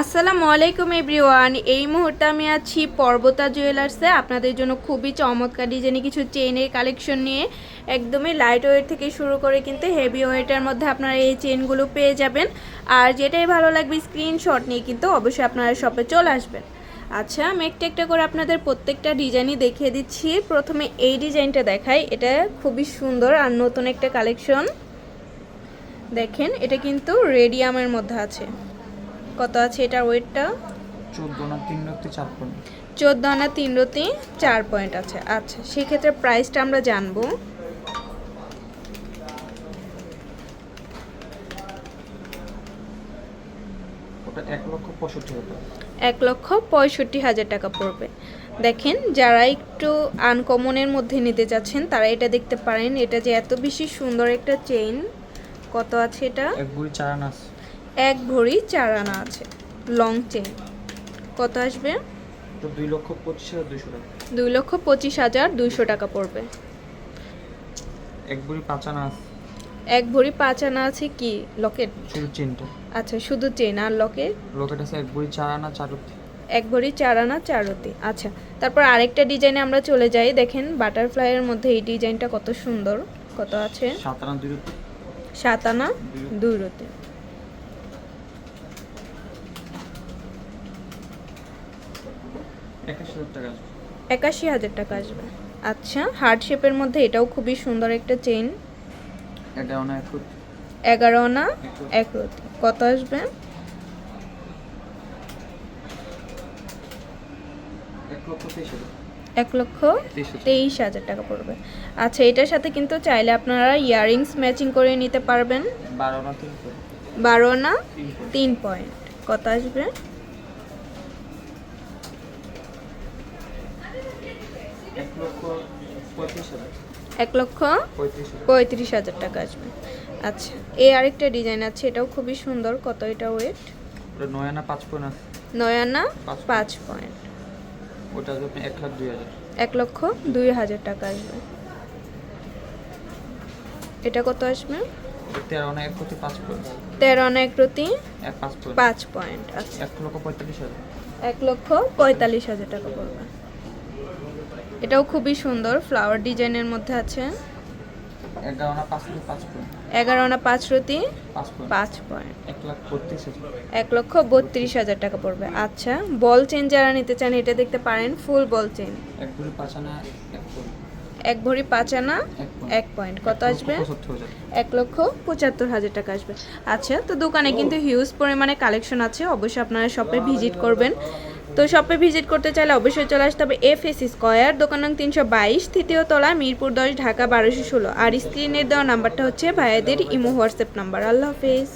আসসালামু আলাইকুম এভরিওয়ান। এই মুহূর্তে আমি আছি পর্বতা জুয়েলার্সে আপনাদের জন্য খুবই চমৎকার ডিজাইনে কিছু চেইনের কালেকশন নিয়ে। একদমই লাইট ওয়েট থেকে শুরু করে কিন্তু হেভি ওয়েটের মধ্যে আপনারা এই চেইনগুলো পেয়ে যাবেন। আর যেটাই ভালো লাগবে স্ক্রিনশট নিয়ে কিন্তু অবশ্যই আপনারা শপে চলে আসবেন। আচ্ছা আমি একটা একটা করে আপনাদের প্রত্যেকটা ডিজাইনই দেখিয়ে দিচ্ছি। প্রথমে এই ডিজাইনটা দেখাই। এটা খুবই সুন্দর আর নতুন একটা কালেকশন দেখেন, এটা কিন্তু রেডিয়ামের মধ্যে আছে। কত আছে এটার ওয়েটটা? চোদ্দ না তিন রক্তি চার পয়েন্ট। চোদ্দ আনা তিন রতি চার পয়েন্ট আছে। আচ্ছা সেক্ষেত্রে প্রাইসটা আমরা জানব। এক লক্ষ পঁয়ষট্টি হাজার টাকা। পড়বে। দেখেন যারা একটু আনকমনের মধ্যে নিতে চাচ্ছেন তারা এটা দেখতে পারেন। এটা যে এত বেশি সুন্দর একটা চেইন কত আছে এটা? এক চার আনা আছে এক ভরি চার আনা আছে লং চেইন কত আসবে? দুই লক্ষ পঁচিশ হাজার দুইশো টাকা। দুই লক্ষ পঁচিশ হাজার দুইশো টাকা পড়বে। এক বুড়ি পাঁচ আনা আছে। এক ভরি পাঁচ আনা আছে কি? লকেট শুধু চেনটা আচ্ছা শুধু চেন আর লকেট লোকেট আছে এক বুড়ি চার আনা চার রক্তি এক ভরি চার আনা চার চারতি আচ্ছা তারপর আরেকটা ডিজাইনে আমরা চলে যাই। দেখেন বাটারফ্লাইয়ের মধ্যে এই ডিজাইনটা কত সুন্দর। কত আছে? সাত আনা দুই রক্তি সাত আনা দুই রতি একাশি হাজার টাকা আসবে। আচ্ছা হার্ট শেপের মধ্যে এটাও খুবই সুন্দর একটা চেইন। এগারো আনা এক রতি। কত আসবে? এক লক্ষ তেইশ হাজার। টাকা পড়বে। আচ্ছা এটার সাথে কিন্তু চাইলে আপনারা ইয়াররিংস ম্যাচিং করে নিতে পারবেন। বারো পয়েন্ট। তিন পয়েন্ট। কত আসবে? এক লক্ষ পঁয়ত্রিশ হাজার। টাকা আসবে। আচ্ছা এই আরেকটা ডিজাইন আছে এটাও খুবই সুন্দর। কত এটা ওয়েট ওটা নয় আনা পাঁচ পয়েন্ট আছে। নয় পাঁচ পয়েন্ট ওটা এক লাখ দুই হাজার। এক লক্ষ দুই হাজার টাকা আসবে। এটা কত আসবে? তেরো এক কোটি পাঁচ পয়েন্ট তেরো আনা এক প্রতি পাঁচ পয়েন্ট পাঁচ পয়েন্ট আচ্ছা। এক লক্ষ পঁয়তাল্লিশ হাজার। এক লক্ষ পঁয়তাল্লিশ হাজার টাকা পড়বে। এটাও খুবই সুন্দর ফ্লাওয়ার ডিজাইনের মধ্যে আছে। এগারো আনা পাঁচ পয়েন্ট রতি পাঁচ এক লক্ষ বত্রিশ হাজার টাকা পড়বে। আচ্ছা বল চেন যারা নিতে চান এটা দেখতে পারেন ফুল বল চেন এক ভরি পাঁচ আনা এক পয়েন্ট কত আসবে? এক লক্ষ পঁচাত্তর হাজার টাকা আসবে। আচ্ছা তো দোকানে কিন্তু হিউজ পরিমাণে কালেকশন আছে। অবশ্যই আপনারা শপে ভিজিট করবেন। তো শপে ভিজিট করতে চাইলে অবশ্যই চলে আসতে হবে এফ এস স্কোয়ার দোকান নং তিনশো বাইশ, তৃতীয় তলা, মিরপুর দশ, ঢাকা বারোশো ষোলো। আর স্ক্রিনের দেওয়া নাম্বারটা হচ্ছে ভাইয়াদের ইমো হোয়াটসঅ্যাপ নাম্বার আল্লাহ হাফেজ।